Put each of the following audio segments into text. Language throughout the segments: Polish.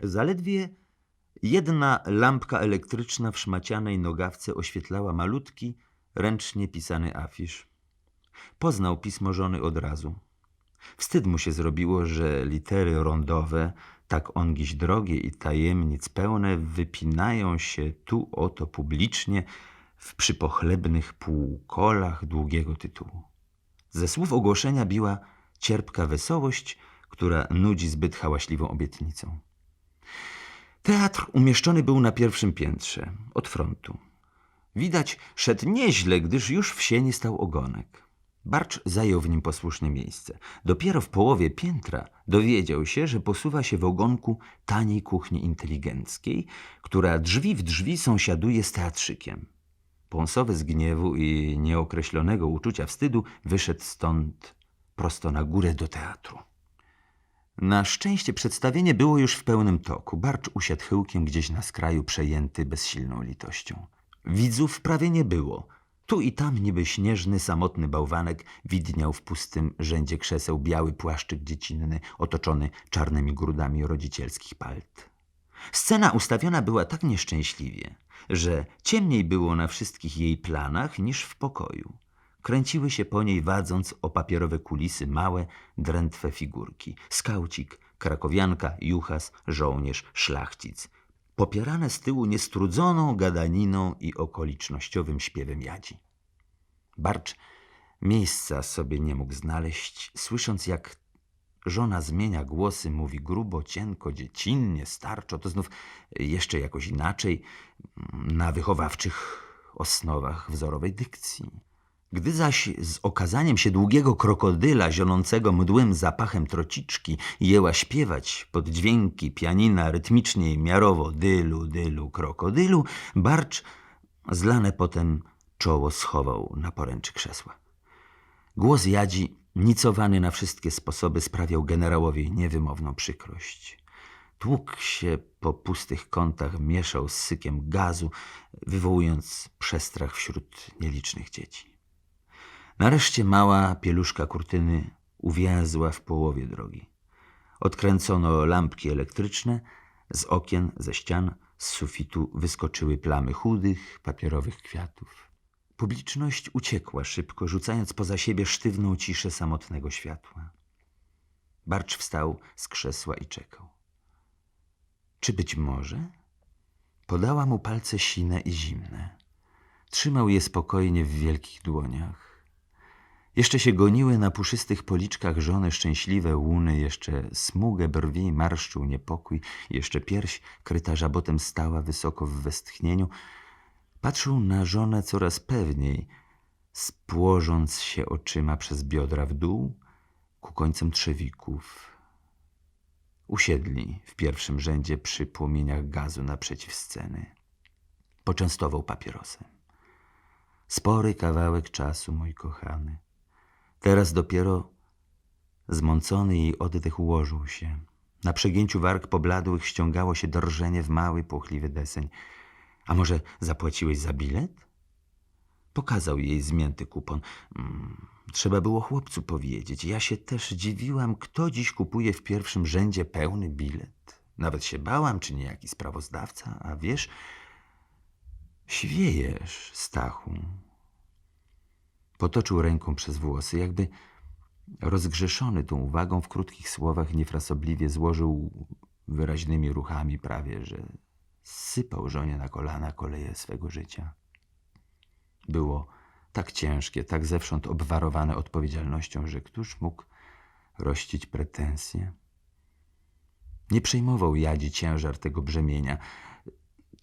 Zaledwie jedna lampka elektryczna w szmacianej nogawce oświetlała malutki, ręcznie pisany afisz. Poznał pismo żony od razu. Wstyd mu się zrobiło, że litery rondowe, tak ongiś drogie i tajemnic pełne, wypinają się tu oto publicznie w przypochlebnych półkolach długiego tytułu. Ze słów ogłoszenia biła cierpka wesołość, która nudzi zbyt hałaśliwą obietnicą. Teatr umieszczony był na pierwszym piętrze, od frontu. Widać, szedł nieźle, gdyż już w sieni stał ogonek. Barcz zajął w nim posłuszne miejsce. Dopiero w połowie piętra dowiedział się, że posuwa się w ogonku taniej kuchni inteligenckiej, która drzwi w drzwi sąsiaduje z teatrzykiem. Pąsowy z gniewu i nieokreślonego uczucia wstydu wyszedł stąd prosto na górę do teatru. Na szczęście przedstawienie było już w pełnym toku. Barcz usiadł chyłkiem gdzieś na skraju, przejęty bezsilną litością. Widzów prawie nie było. Tu i tam niby śnieżny, samotny bałwanek widniał w pustym rzędzie krzeseł biały płaszczyk dziecinny, otoczony czarnymi grudami rodzicielskich palt. Scena ustawiona była tak nieszczęśliwie, że ciemniej było na wszystkich jej planach niż w pokoju. Kręciły się po niej, wadząc o papierowe kulisy, małe, drętwe figurki. Skaucik, krakowianka, juchas, żołnierz, szlachcic. Popierane z tyłu niestrudzoną gadaniną i okolicznościowym śpiewem jadzi. Barcz miejsca sobie nie mógł znaleźć, słysząc jak żona zmienia głosy, mówi grubo, cienko, dziecinnie, starczo, to znów jeszcze jakoś inaczej, na wychowawczych osnowach wzorowej dykcji. Gdy zaś z okazaniem się długiego krokodyla zionącego mdłym zapachem trociczki jęła śpiewać pod dźwięki pianina rytmicznie i miarowo dylu, dylu, krokodylu, Barcz zlane potem czoło schował na poręczy krzesła. Głos Jadzi, nicowany na wszystkie sposoby, sprawiał generałowi niewymowną przykrość. Tłukł się po pustych kątach, mieszał z sykiem gazu, wywołując przestrach wśród nielicznych dzieci. Nareszcie mała pieluszka kurtyny uwięzła w połowie drogi. Odkręcono lampki elektryczne, z okien, ze ścian, z sufitu wyskoczyły plamy chudych, papierowych kwiatów. Publiczność uciekła szybko, rzucając poza siebie sztywną ciszę samotnego światła. Barcz wstał z krzesła i czekał. Czy być może? Podała mu palce sine i zimne. Trzymał je spokojnie w wielkich dłoniach. Jeszcze się goniły na puszystych policzkach żony szczęśliwe łuny, jeszcze smugę brwi marszczył niepokój, jeszcze pierś kryta żabotem stała wysoko w westchnieniu. Patrzył na żonę coraz pewniej, spłożąc się oczyma przez biodra w dół ku końcom trzewików. Usiedli w pierwszym rzędzie przy płomieniach gazu naprzeciw sceny. Poczęstował papierosem. Spory kawałek czasu, mój kochany. Teraz dopiero zmącony jej oddech ułożył się. Na przegięciu warg pobladłych ściągało się drżenie w mały, płochliwy deseń. A może zapłaciłeś za bilet? Pokazał jej zmięty kupon. Mm, trzeba było chłopcu powiedzieć. Ja się też dziwiłam, kto dziś kupuje w pierwszym rzędzie pełny bilet. Nawet się bałam, czy niejaki sprawozdawca. A wiesz, świejesz, Stachu. Potoczył ręką przez włosy, jakby rozgrzeszony tą uwagą w krótkich słowach niefrasobliwie złożył wyraźnymi ruchami prawie, że sypał żonie na kolana koleje swego życia. Było tak ciężkie, tak zewsząd obwarowane odpowiedzialnością, że któż mógł rościć pretensje? Nie przejmował Jadzi ciężar tego brzemienia.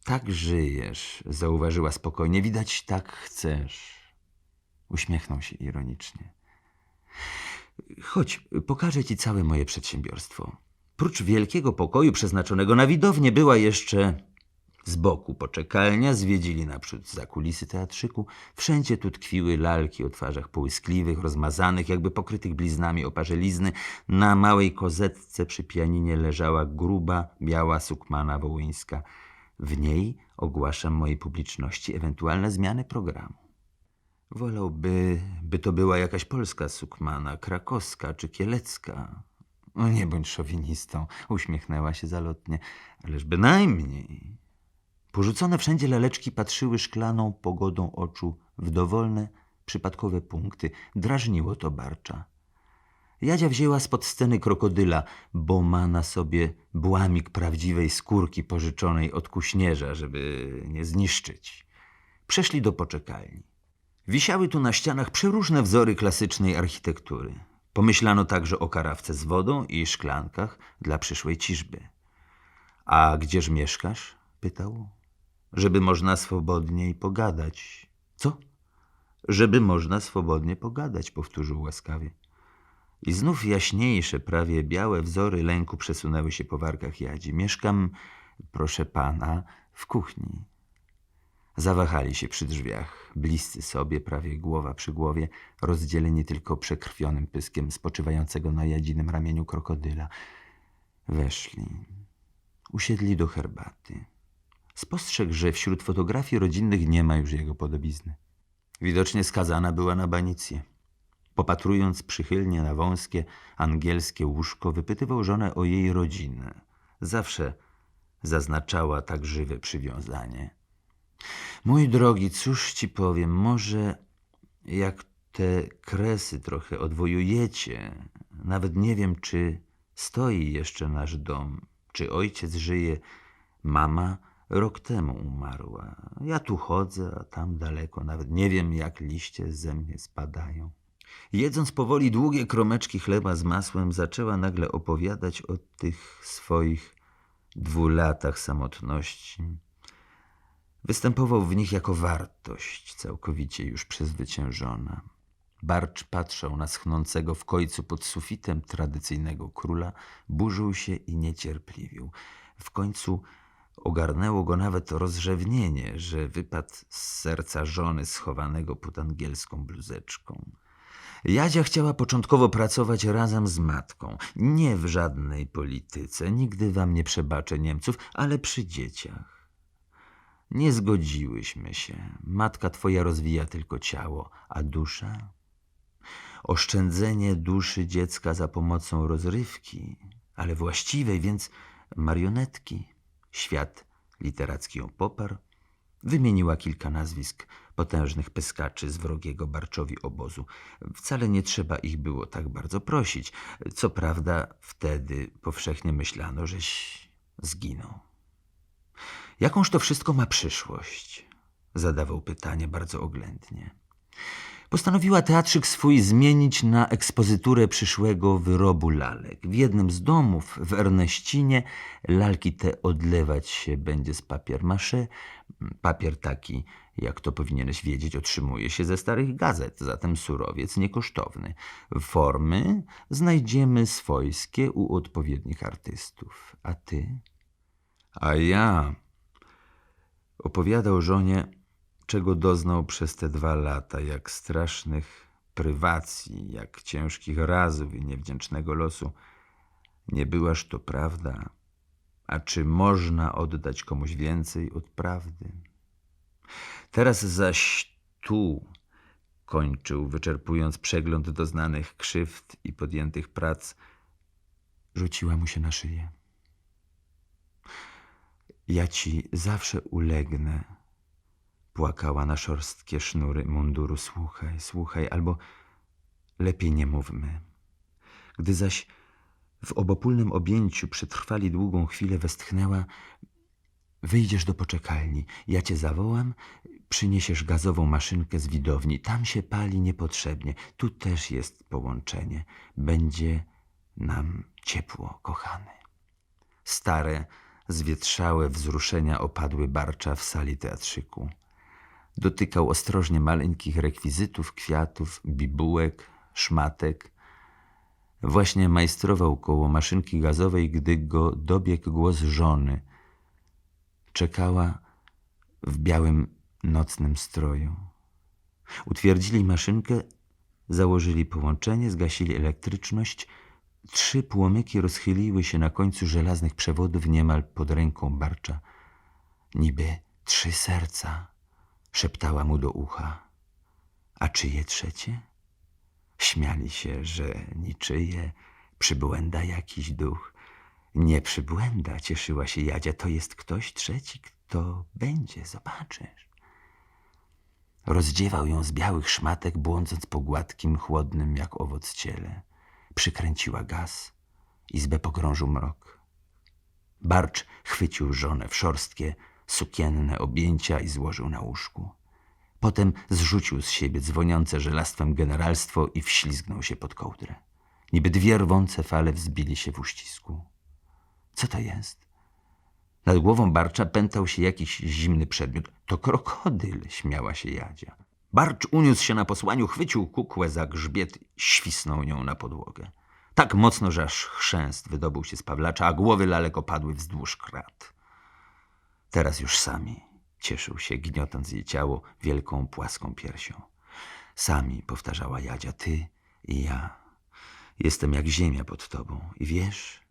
Tak żyjesz, zauważyła spokojnie. Widać, tak chcesz. Uśmiechnął się ironicznie. Chodź, pokażę ci całe moje przedsiębiorstwo. Prócz wielkiego pokoju przeznaczonego na widownię była jeszcze z boku poczekalnia, zwiedzili naprzód za kulisy teatrzyku. Wszędzie tu tkwiły lalki o twarzach połyskliwych, rozmazanych, jakby pokrytych bliznami oparzelizny. Na małej kozetce przy pianinie leżała gruba, biała sukmana wołyńska. W niej ogłaszam mojej publiczności ewentualne zmiany programu. Wolałby, by to była jakaś polska sukmana, krakowska czy kielecka. O, nie bądź szowinistą, uśmiechnęła się zalotnie. Ależ bynajmniej. Porzucone wszędzie laleczki patrzyły szklaną pogodą oczu w dowolne, przypadkowe punkty. Drażniło to Barcza. Jadzia wzięła spod sceny krokodyla, bo ma na sobie błamik prawdziwej skórki pożyczonej od kuśnierza, żeby nie zniszczyć. Przeszli do poczekalni. Wisiały tu na ścianach przeróżne wzory klasycznej architektury. Pomyślano także o karawce z wodą i szklankach dla przyszłej ciżby. A gdzież mieszkasz? pytał. Żeby można swobodniej pogadać. Co? Żeby można swobodnie pogadać, powtórzył łaskawie. I znów jaśniejsze, prawie białe wzory lęku przesunęły się po warkach jadzi. Mieszkam, proszę pana, w kuchni. Zawahali się przy drzwiach, bliscy sobie, prawie głowa przy głowie, rozdzieleni tylko przekrwionym pyskiem spoczywającego na jadzinym ramieniu krokodyla. Weszli. Usiedli do herbaty. Spostrzegł, że wśród fotografii rodzinnych nie ma już jego podobizny. Widocznie skazana była na banicję. Popatrując przychylnie na wąskie, angielskie łóżko, wypytywał żonę o jej rodzinę. Zawsze zaznaczała tak żywe przywiązanie. Mój drogi, cóż ci powiem, może jak te kresy trochę odwojujecie, nawet nie wiem, czy stoi jeszcze nasz dom, czy ojciec żyje, mama rok temu umarła. Ja tu chodzę, a tam daleko, nawet nie wiem, jak liście ze mnie spadają. Jedząc powoli długie kromeczki chleba z masłem, zaczęła nagle opowiadać o tych swoich dwu latach samotności. Występował w nich jako wartość, całkowicie już przezwyciężona. Barcz patrzał na schnącego w końcu pod sufitem tradycyjnego króla, burzył się i niecierpliwił. W końcu ogarnęło go nawet rozrzewnienie, że wypadł z serca żony schowanego pod angielską bluzeczką. Jadzia chciała początkowo pracować razem z matką. Nie w żadnej polityce, nigdy wam nie przebaczę Niemców, ale przy dzieciach. Nie zgodziłyśmy się. Matka twoja rozwija tylko ciało, a dusza? Oszczędzenie duszy dziecka za pomocą rozrywki, ale właściwej, więc marionetki. Świat literacki ją poparł. Wymieniła kilka nazwisk potężnych pyskaczy z wrogiego Barczowi obozu. Wcale nie trzeba ich było tak bardzo prosić. Co prawda wtedy powszechnie myślano, żeś zginął. Jakąż to wszystko ma przyszłość? Zadawał pytanie bardzo oględnie. Postanowiła teatrzyk swój zmienić na ekspozyturę przyszłego wyrobu lalek. W jednym z domów w Erneścinie lalki te odlewać się będzie z papier maché. Papier taki, jak to powinieneś wiedzieć, otrzymuje się ze starych gazet, zatem surowiec niekosztowny. Formy znajdziemy swojskie u odpowiednich artystów. A ty? A ja opowiadał żonie, czego doznał przez te dwa lata, jak strasznych prywacji, jak ciężkich razów i niewdzięcznego losu. Nie byłaż to prawda, a czy można oddać komuś więcej od prawdy? Teraz zaś tu kończył, wyczerpując przegląd doznanych krzywd i podjętych prac, rzuciła mu się na szyję. Ja ci zawsze ulegnę, płakała na szorstkie sznury munduru. Słuchaj, słuchaj, albo lepiej nie mówmy. Gdy zaś w obopólnym objęciu przetrwali długą chwilę, westchnęła Wyjdziesz do poczekalni, ja cię zawołam, przyniesiesz gazową maszynkę z widowni. Tam się pali niepotrzebnie, tu też jest połączenie. Będzie nam ciepło, kochany. Stare, zwietrzałe wzruszenia opadły barcza w sali teatrzyku. Dotykał ostrożnie maleńkich rekwizytów, kwiatów, bibułek, szmatek. Właśnie majstrował koło maszynki gazowej, gdy go dobiegł głos żony. Czekała w białym nocnym stroju. Utwierdzili maszynkę, założyli połączenie, zgasili elektryczność. Trzy płomyki rozchyliły się na końcu żelaznych przewodów niemal pod ręką barcza. Niby trzy serca, szeptała mu do ucha. A czyje trzecie? Śmiali się, że niczyje, Przybłęda jakiś duch. Nie przybłęda, cieszyła się Jadzia. To jest ktoś trzeci, kto będzie, zobaczysz. Rozdziewał ją z białych szmatek, błądząc po gładkim, chłodnym jak owoc ciele. Przykręciła gaz. Izbę pogrążył mrok. Barcz chwycił żonę w szorstkie, sukienne objęcia i złożył na łóżku. Potem zrzucił z siebie dzwoniące żelastwem generalstwo i wślizgnął się pod kołdrę. Niby dwie rwące fale wzbili się w uścisku. Co to jest? Nad głową Barcza pętał się jakiś zimny przedmiot. To krokodyl, śmiała się Jadzia. Barcz uniósł się na posłaniu, chwycił kukłę za grzbiet świsnął nią na podłogę. Tak mocno, że aż chrzęst wydobył się z Pawlacza, a głowy lalek opadły wzdłuż krat. Teraz już sami, cieszył się, gniotąc jej ciało wielką, płaską piersią. Sami, powtarzała Jadzia, ty i ja. Jestem jak ziemia pod tobą. I wiesz,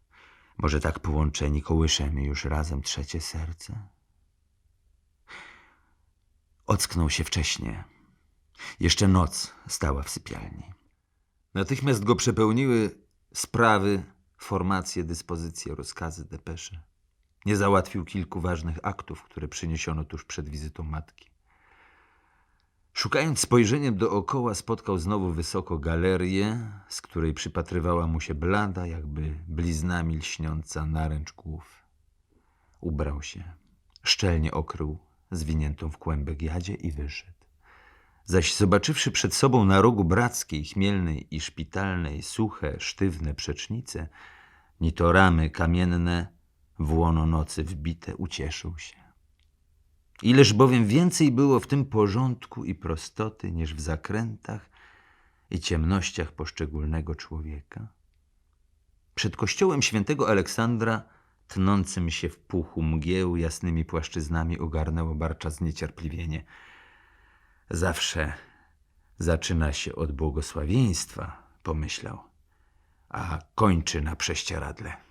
może tak połączeni kołyszemy już razem trzecie serce? Ocknął się wcześnie. Jeszcze noc stała w sypialni. Natychmiast go przepełniły sprawy, formacje, dyspozycje, rozkazy, depesze. Nie załatwił kilku ważnych aktów, które przyniesiono tuż przed wizytą matki. Szukając spojrzeniem dookoła, spotkał znowu wysoko galerię, z której przypatrywała mu się blada, jakby bliznami lśniąca naręcz głów. Ubrał się, szczelnie okrył zwiniętą w kłębek jadzie i wyszedł. Zaś zobaczywszy przed sobą na rogu brackiej, chmielnej i szpitalnej suche, sztywne przecznice, ni to ramy kamienne, w łono nocy wbite, ucieszył się. Ileż bowiem więcej było w tym porządku i prostoty niż w zakrętach i ciemnościach poszczególnego człowieka. Przed kościołem świętego Aleksandra, tnącym się w puchu mgieł jasnymi płaszczyznami, ogarnęło Barcza zniecierpliwienie. Zawsze zaczyna się od błogosławieństwa, pomyślał, a kończy na prześcieradle.